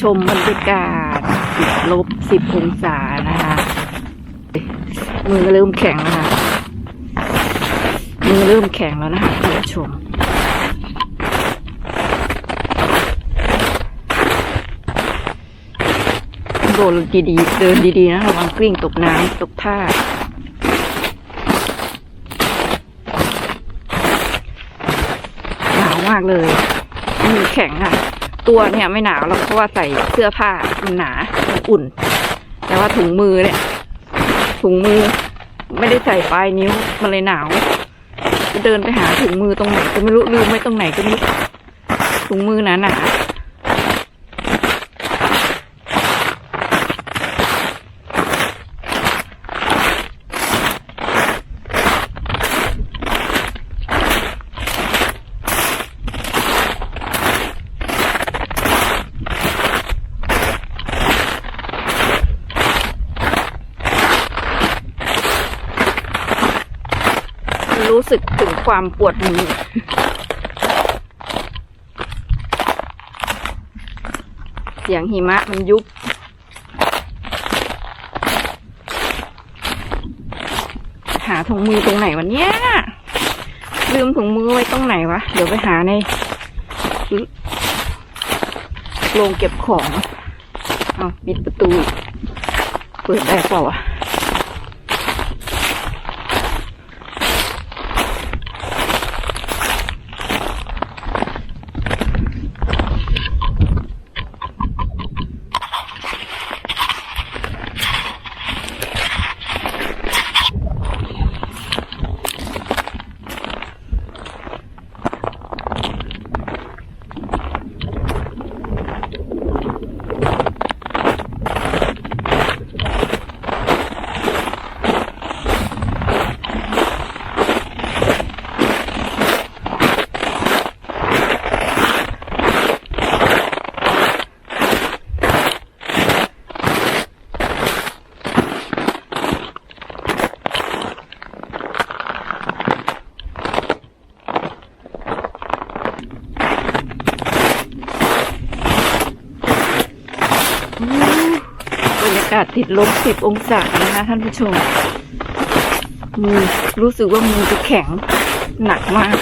ชมบรรยากาศติดลบสิบองศานะคะ มือเริ่มแข็งแล้วค่ะมือเริ่มแข็งแล้วนะคะท่านผู้ชมโดนดีๆ เดินดีๆนะระวังกลิ้งตกน้ำตกท่าหนาวมากเลยมือแข็งอะ ตัวเนี่ยไม่หนาวหรอกเพราะว่าใส่เสื้อผ้ามันหนามันอุ่น แต่ว่าถุงมือเนี่ย ถุงมือ ไม่ได้ใส่ปลายนิ้วมันเลยหนาวจะเดินไปหาถุงมือตรงไหนก็ไม่รู้ลืมไว้ตรงไหนก็ไม่รู้ถุงมือหนาหนาๆ รู้สึกถึงความปวดมือเสียงหิมะมันยุบ หาถุงมือตรงไหนวันเนี้ยลืมถุงมือไว้ตรงไหนวะ เดี๋ยวไปหาในโรงเก็บของ เอาปิดประตู เปิดได้เปล่าวะ บรรยากาศติดลบสิบองศานะคะท่านผู้ชมมือรู้สึกว่ามือจะแข็งหนักมาก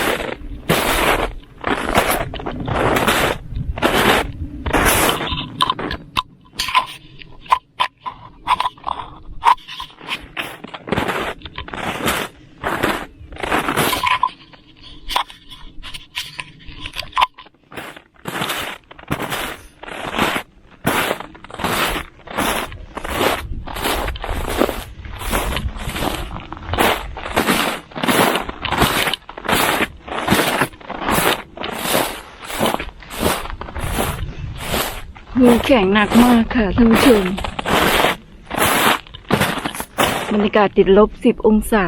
มือแข็งหนักมากค่ะท่านผู้ชมบรรยากาศติดลบสิบองศา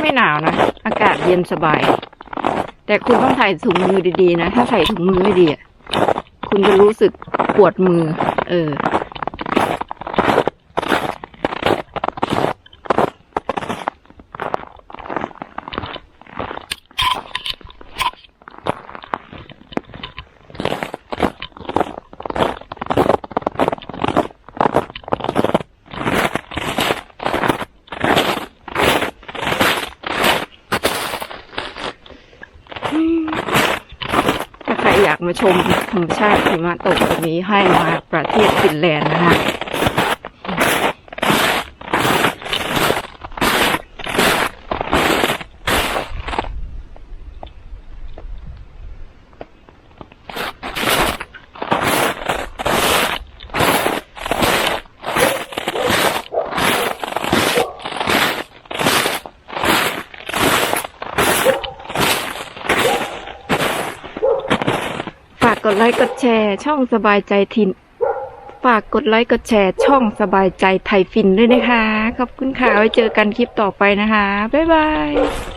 ไม่หนาวนะ อากาศ เย็นสบาย แต่คุณต้องใส่ถุงมือดีๆนะ ถ้าใส่ถุงมือไม่ดีอะคุณจะรู้สึกปวดมือ เออ ถ้าใครอยากมาชมธรรมชาติหิมะตกแบบนี้ให้มาประเทศฟินแลนด์นะคะ กดไลค์กดแชร์ ช่องสบายใจทิน ฝากกดไลค์กดแชร์ ช่องสบายใจไทยฟินด้วยนะคะ ขอบคุณค่ะไว้เจอกันคลิปต่อไปนะคะ บ๊ายบาย